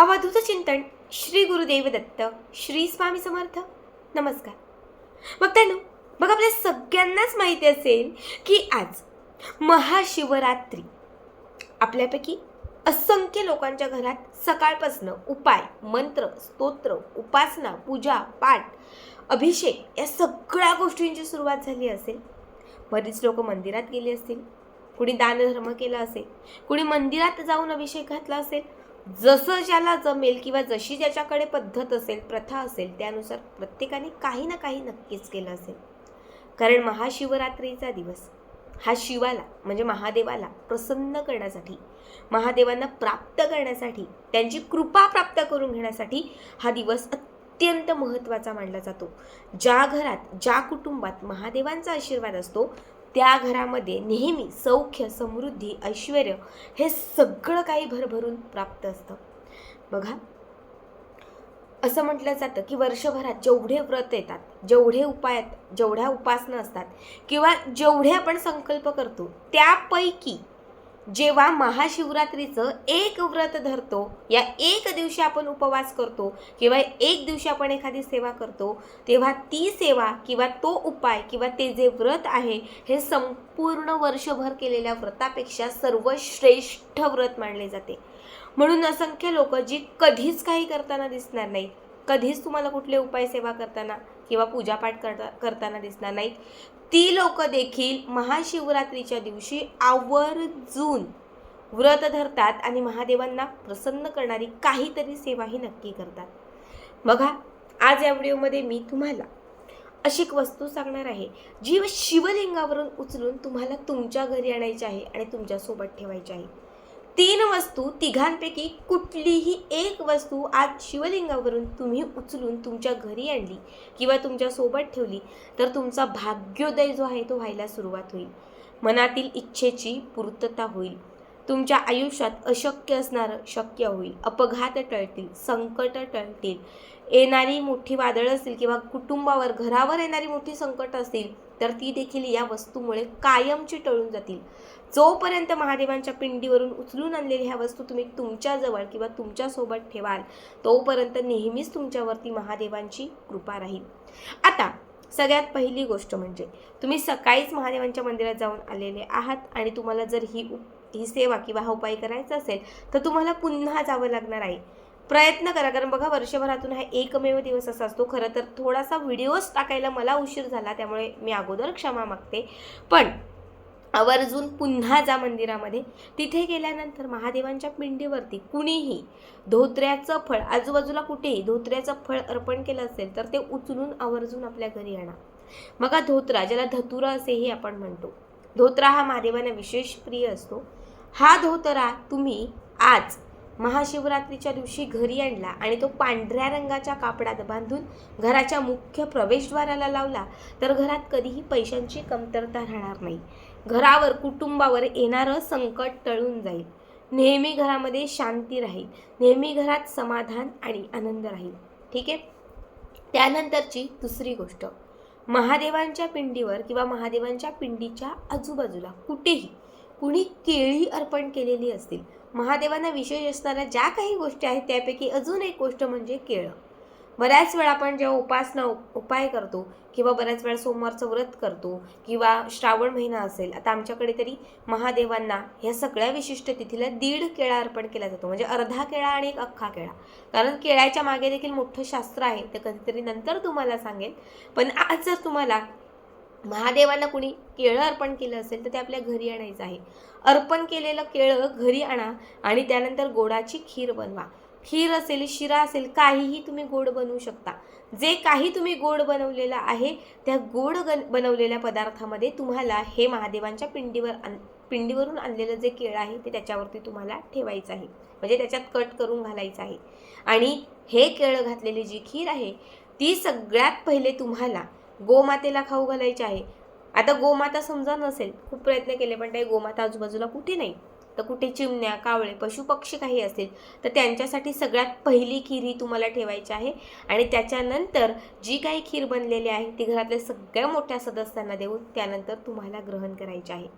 अवधूत चिंतन श्री गुरुदेव दत्त श्री स्वामी समर्थ. नमस्कार. मग त्यानं मग आपल्या सगळ्यांनाच माहिती असेल की आज महाशिवरात्री. आपल्यापैकी असंख्य लोकांच्या घरात सकाळपासनं उपाय मंत्र स्तोत्र उपासना पूजा पाठ अभिषेक या सगळ्या गोष्टींची सुरुवात झाली असेल. बरीच लोक मंदिरात गेली असतील. कुणी दानधर्म केला असेल. कुणी मंदिरात जाऊन अभिषेक घातला असेल. जसं ज्याला जमेल किंवा जशी ज्याच्याकडे पद्धत असेल प्रथा असेल त्यानुसार प्रत्येकाने काही ना काही नक्कीच केलं असेल. कारण महाशिवरात्रीचा दिवस हा शिवाला म्हणजे महादेवाला प्रसन्न करण्यासाठी महादेवांना प्राप्त करण्यासाठी त्यांची कृपा प्राप्त करून घेण्यासाठी हा दिवस अत्यंत महत्त्वाचा मानला जातो. ज्या घरात ज्या कुटुंबात महादेवांचा आशीर्वाद असतो त्या घरामध्ये नेहमी सौख्य समृद्धी ऐश्वर हे सगळं काही भरभरून प्राप्त असतं. बघा. असं म्हटलं जातं की वर्षभरात जेवढे व्रत येतात जेवढे उपाय जेवढ्या उपासना असतात किंवा जेवढे आपण संकल्प करतो त्यापैकी जेव्हा महाशिवरात्रीचं एक व्रत धरतो या एक दिवशी आपण उपवास करतो किंवा एक दिवशी आपण एखादी सेवा करतो तेव्हा ती सेवा किंवा तो उपाय किंवा ते जे व्रत आहे हे संपूर्ण वर्षभर केलेल्या व्रतापेक्षा सर्वश्रेष्ठ व्रत मानले जाते. म्हणून असंख्य लोक जी कधीच काही करताना दिसणार नाहीत कधीच तुम्हाला कुठले उपाय सेवा करताना किंवा पूजापाठ करता करताना दिसणार नाहीत ती लोक देखील महाशिवरात्रीच्या दिवशी आवर्जून व्रत धरतात आणि महादेवांना प्रसन्न करणारी काहीतरी सेवाही नक्की करतात. बघा आज या व्हिडिओमध्ये मी तुम्हाला अशी एक वस्तू सांगणार आहे जी शिवलिंगावरून उचलून तुम्हाला तुमच्या घरी आणायची आहे आणि तुमच्यासोबत ठेवायची आहे. तीन वस्तू तिघांपैकी कुठलीही एक वस्तू आज शिवलिंगावरून तुम्ही उचलून तुमच्या घरी आणली किंवा तुमच्यासोबत ठेवली तर तुमचा भाग्योदय जो आहे तो व्हायला सुरुवात होईल. मनातील इच्छेची पूर्तता होईल. तुमच्या आयुष्यात अशक्य असणारं शक्य होईल. अपघात टळतील संकट टळतील. येणारी मोठी वादळं असतील किंवा कुटुंबावर घरावर येणारी मोठी संकट असतील तर ती देखील या वस्तूमुळे कायमची टळून जातील. जोपर्यंत महादेवांच्या पिंडीवरून उचलून आणलेल्या ह्या वस्तू तुम्ही तुमच्याजवळ किंवा तुमच्यासोबत ठेवाल तोपर्यंत नेहमीच तुमच्यावरती महादेवांची कृपा राहील. आता सगळ्यात पहिली गोष्ट म्हणजे तुम्ही सकाळीच महादेवांच्या मंदिरात जाऊन आलेले आहात आणि तुम्हाला जर ही ही सेवा किंवा हा उपाय करायचा असेल तर तुम्हाला पुन्हा जावं लागणार आहे. प्रयत्न करा. कारण बघा वर्षभरातून हा एकमेव दिवस असा असतो. खरं तर थोडासा व्हिडिओज टाकायला मला उशीर झाला त्यामुळे मी अगोदर क्षमा मागते. पण आवर्जून पुन्हा जा मंदिरामध्ये. तिथे गेल्यानंतर महादेवांच्या पिंडीवरती कुणीही धोत्र्याचं फळ आजूबाजूला कुठेही धोत्र्याचं फळ अर्पण केलं असेल तर ते उचलून आवर्जून आपल्या घरी आणा. मग हा धोत्रा ज्याला धतुरा असेही आपण म्हणतो धोत्रा हा महादेवांना विशेष प्रिय असतो. हा धोतरा तुम्ही आज महाशिवरात्रीच्या दिवशी घरी आणला आणि तो पांढऱ्या रंगाच्या कापडात बांधून घराच्या मुख्य प्रवेशद्वाराला लावला तर घरात कधीही पैशांची कमतरता राहणार नाही. घरावर कुटुंबावर येणारं संकट टळून जाईल. नेहमी घरामध्ये शांती राहील. नेहमी घरात समाधान आणि आनंद राहील. ठीक आहे? त्यानंतरची दुसरी गोष्ट. महादेवांच्या पिंडीवर किंवा महादेवांच्या पिंडीच्या आजूबाजूला कुठेही कुणी केळी अर्पण केलेली असतील महादेवांना विशेष असणाऱ्या ज्या काही गोष्टी आहेत त्यापैकी अजून एक गोष्ट म्हणजे केळं. बऱ्याच वेळा आपण जेव्हा उपासना उप- उपाय करतो किंवा बऱ्याच वेळा सोमवारचं व्रत करतो किंवा श्रावण महिना असेल आता आमच्याकडे तरी महादेवांना ह्या सगळ्या विशिष्ट तिथीला दीड केळा अर्पण केला जातो. म्हणजे अर्धा केळा आणि एक अख्खा केळा. कारण केळ्याच्या मागे देखील मोठं शास्त्र आहे. ते कधीतरी नंतर तुम्हाला सांगेल पण आज जर तुम्हाला महादेवांना कुणी केळं अर्पण केलं असेल तर ते आपल्या घरी आणायचं आहे. अर्पण केलेलं केळं घरी आणा आणि त्यानंतर गोडाची खीर बनवा. खीर असेल शिरा असेल काहीही तुम्ही गोड बनवू शकता. जे काही तुम्ही गोड बनवलेलं आहे त्या गोड गन बनवलेल्या पदार्थामध्ये तुम्हाला हे महादेवांच्या पिंडीवर आण पिंडीवरून आणलेलं जे केळं आहे ते त्याच्यावरती तुम्हाला ठेवायचं आहे. म्हणजे त्याच्यात कट करून घालायचं आहे. आणि हे केळं घातलेली जी खीर आहे ती सगळ्यात पहिले तुम्हाला गोमातेला खाऊ घालायची आहे. आता गोमाता समजा नसेल खूप प्रयत्न केले पण काही गोमाता आजूबाजूला कुठे नाही. तर कुठे चिमण्या कावळे पशुपक्षी काही असतील तर त्यांच्यासाठी सगळ्यात पहिली खीर ही तुम्हाला ठेवायची आहे. आणि त्याच्यानंतर जी काही खीर बनलेली आहे ती घरातल्या सगळ्या मोठ्या सदस्यांना देऊन त्यानंतर तुम्हाला ग्रहण करायचे आहे.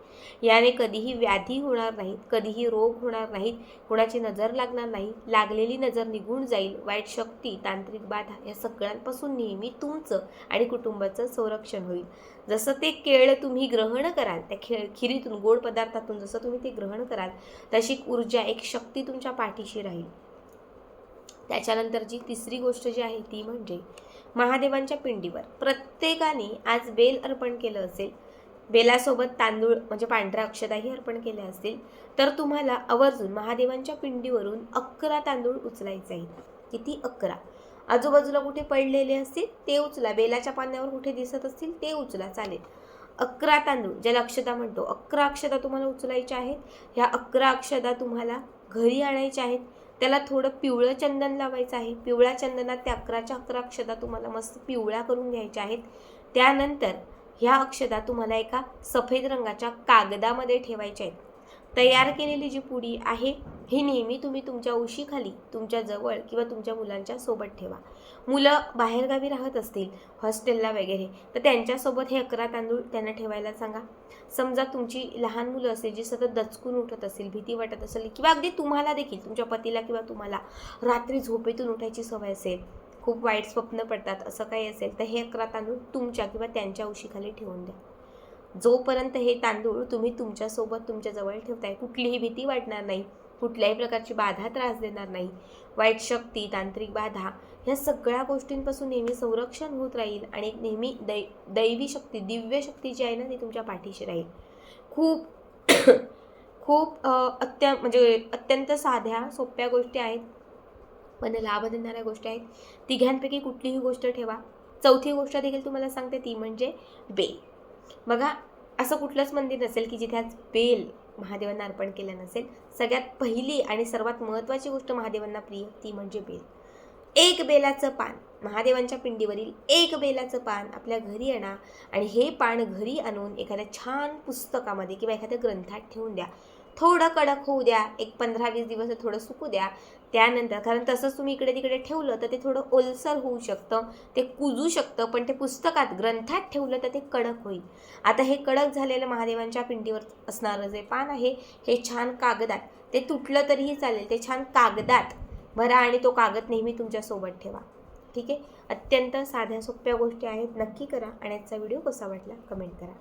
याने कधीही व्याधी होणार नाहीत कधीही रोग होणार नाहीत कुणाची नजर लागणार नाही लागलेली नजर निघून जाईल. वाईट शक्ती तांत्रिक बाधा या सगळ्यांपासून नेहमी तुमचं आणि कुटुंबाचं संरक्षण होईल. जसं ते केळ तुम्ही ग्रहण कराल त्या खेळ खिरीतून गोड पदार्थातून जसं तुम्ही ते ग्रहण कराल तशी ऊर्जा एक शक्ती तुमच्या पाठीशी राहील. त्याच्यानंतर जी तिसरी गोष्ट जी आहे ती म्हणजे महादेवांच्या पिंडीवर प्रत्येकाने आज बेल अर्पण केलं असेल बेलासोबत तांदूळ म्हणजे पांढऱ्या अक्षताही अर्पण केल्या असतील तर तुम्हाला आवर्जून महादेवांच्या पिंडीवरून अकरा तांदूळ उचलायचे आहेत. किती? अकरा. आजूबाजूला कुठे पडलेले असतील ते उचला. बेलाच्या पाण्यावर कुठे दिसत असतील ते उचला. चालेल. अकरा तांदूळ ज्याला अक्षता म्हणतो. अकरा अक्षता तुम्हाला उचलायच्या आहेत. ह्या अकरा अक्षता तुम्हाला घरी आणायच्या आहेत. त्याला थोडं पिवळं चंदन लावायचं आहे. पिवळ्या चंदनात त्या अकराच्या अकरा अक्षता तुम्हाला मस्त पिवळ्या करून घ्यायच्या आहेत. त्यानंतर ह्या अक्षता तुम्हाला एका सफेद रंगाच्या कागदामध्ये ठेवायच्या आहेत. तयार केलेली जी पुडी आहे हे नेहमी तुम्ही तुमच्या उशीखाली तुमच्या जवळ किंवा तुमच्या मुलांच्या सोबत ठेवा. मुलं बाहेरगावी राहत असतील हॉस्टेलला वगैरे तर त्यांच्यासोबत हे अकरा तांदूळ त्यांना ठेवायला सांगा. समजा तुमची लहान मुलं असेल जी सतत दचकून उठत असेल भीती वाटत असेल किंवा अगदी तुम्हाला देखील तुमच्या पतीला किंवा तुम्हाला रात्री झोपेतून उठायची सवय असेल खूप वाईट स्वप्न पडतात असं काही असेल तर हे अकरा तांदूळ तुमच्या किंवा त्यांच्या उशीखाली ठेवून द्या. जोपर्यंत हे तांदूळ तुम्ही तुमच्यासोबत तुमच्याजवळ ठेवताय कुठलीही भीती वाटणार नाही. कुठल्याही प्रकारची बाधा त्रास देणार नाही. वाईट शक्ती तांत्रिक बाधा ह्या सगळ्या गोष्टींपासून नेहमी संरक्षण होत राहील आणि नेहमी दै दैवी शक्ती दिव्य शक्ती जी आहे ना ती तुमच्या पाठीशी राहील. खूप खूप अत्या अत्य म्हणजे अत्यंत साध्या सोप्या गोष्टी आहेत. पण लाभ देणाऱ्या गोष्टी आहेत. तिघांपैकी कुठलीही गोष्ट ठेवा. चौथी गोष्ट देखील तुम्हाला सांगते ती म्हणजे बेल. बघा असं कुठलंच मंदिर नसेल की जिथे आज बेल महादेवांना अर्पण केलं नसेल. सगळ्यात पहिली आणि सर्वात महत्त्वाची गोष्ट महादेवांना प्रिय ती म्हणजे बेल. एक बेलाचं पान. महादेवांच्या पिंडीवरील एक बेलाचं पान आपल्या घरी आणा आणि हे पान घरी आणून एखाद्या छान पुस्तकामध्ये किंवा एखाद्या ग्रंथात ठेवून द्या. थोडं कडक होऊ द्या. एक पंधरा वीस दिवस थोडं सुकू द्या. त्यानंतर कारण तसंच तुम्ही इकडे तिकडे ठेवलं तर ते थोडं ओलसर होऊ शकतं ते कुजू शकतं पण ते पुस्तकात ग्रंथात ठेवलं तर ते कडक होईल. आता हे कडक झालेलं महादेवांच्या पिंडीवर असणारं जे पान आहे हे छान कागदात. ते तुटलं तरीही चालेल. ते छान कागदात भरा आणि तो कागद नेहमी तुमच्यासोबत ठेवा. ठीक आहे? अत्यंत साध्या सोप्या गोष्टी आहेत. नक्की करा आणि आजचा व्हिडिओ कसा वाटला? कमेंट करा.